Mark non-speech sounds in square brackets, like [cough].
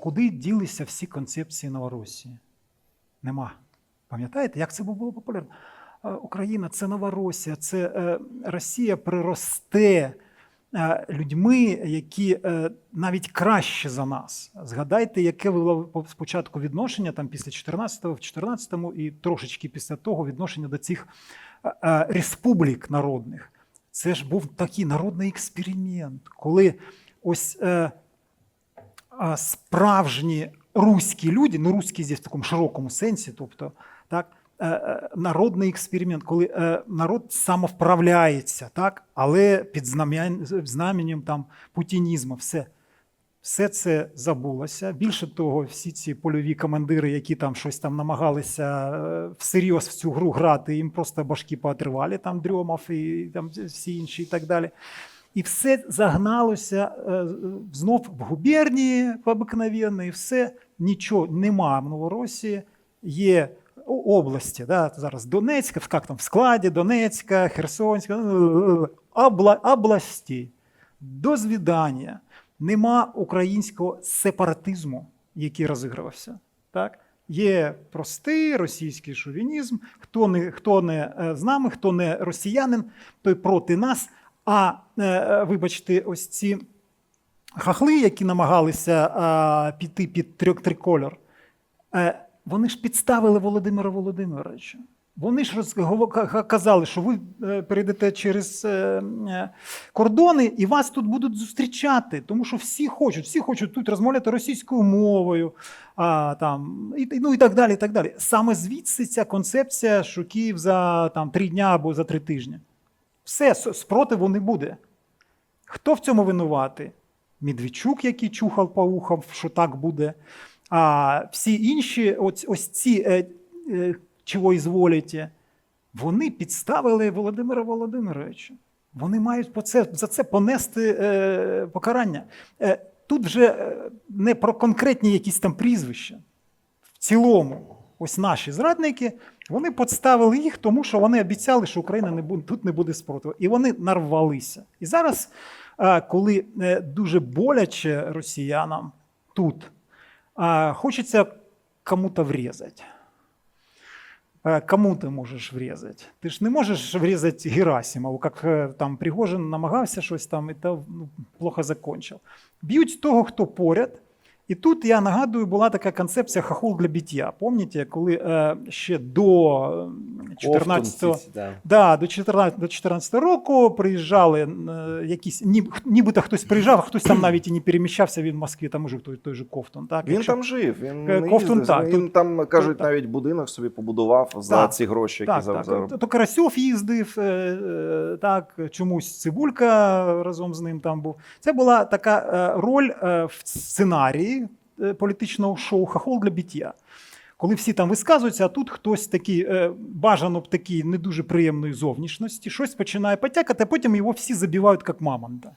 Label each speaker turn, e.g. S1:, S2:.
S1: куди ділися всі концепції Новоросії? Нема. Пам'ятаєте, як це було популярно? Україна це Новоросія, це е, Росія приросте е, людьми, які е, навіть краще за нас. Згадайте, яке було спочатку відношення там після 14-го, в 14-му і трошечки після того відношення до цих республік народних. Це ж був такий народний експеримент, коли ось справжні руські люди, ну руські здесь в такому широкому сенсі, тобто так, е, е, народний експеримент, коли е, народ самовправляється, так, але під знам'я- знаменем там, путінізму, все. Все це забулося. Більше того, всі ці польові командири, які там щось там намагалися всерйоз в цю гру грати, їм просто башки поотривали, там Дрьомов і там всі інші і так далі. І все загналося е, знов в губернії обикновенні, і все нічого нема в Новоросії. Є області, да, зараз Донецька, як там в складі Донецька, Херсонська, обла, області. До звідання. Нема українського сепаратизму, який розігравався. Так? Є простий російський шовінізм. Хто не, хто не е, з нами, хто не росіянин, той проти нас. А е, вибачте, ось ці хахли, які намагалися піти під трьох трикольор, е, вони ж підставили Володимира Володимировича. Вони ж казали, що ви е, перейдете через кордони і вас тут будуть зустрічати, тому що всі хочуть, всі хочуть тут розмовляти російською мовою, а, там, і- ну, і так далі. і так далі. Саме звідси ця концепція, що Київ за там, три дня або за три тижні. Все, спротиву не буде. Хто в цьому винуватий? Медведчук, який чухав по ухам, що так буде. А всі інші, ось, ось ці, е, е, чого ізволіте, вони підставили Володимира Володимировича. Вони мають по це, за це понести е, покарання. Е, тут вже е, не про конкретні якісь там прізвища. В цілому, ось наші зрадники, вони підставили їх, тому що вони обіцяли, що Україна не буде, тут не буде спротиву. І вони нарвалися. І зараз, е, коли е, дуже боляче росіянам тут, е, хочеться кому-то врізати. Э, Кому ти можеш врізати? Ти ж не можеш врізати Герасимову, як е, там Пригожин намагався щось там і то ну, плохо закончив. Б'ють того, хто поряд. І тут я нагадую, була така концепція хахол для біття. Пам'ятаєте, коли е, ще до 14
S2: Ковтун да.
S1: Да, до 14, до 14 року приїжджали е, якісь, ніб, нібито хтось приїжджав, а хтось там [clears throat] навіть і не переміщався він в Москві, там уже той, той же Ковтун. Так,
S2: Він
S1: якщо-
S2: там жив, він
S1: Е,
S2: не
S1: Ковтун
S2: їздив.
S1: так,
S2: Він
S1: тут-
S2: там, кажуть,
S1: так.
S2: навіть будинок собі побудував за
S1: Так,
S2: ці гроші, які
S1: Так, так.
S2: заробив.
S1: То Карасьов їздив, е, е, так, чомусь Цибулька разом з ним там був. Це була така е, роль е, в сценарії е, політичного шоу Хахол для біття. Коли всі там висказуються, а тут хтось такий, е, бажано б такий не дуже приємної зовнішності, щось починає потякати, а потім його всі забивають як мамонта.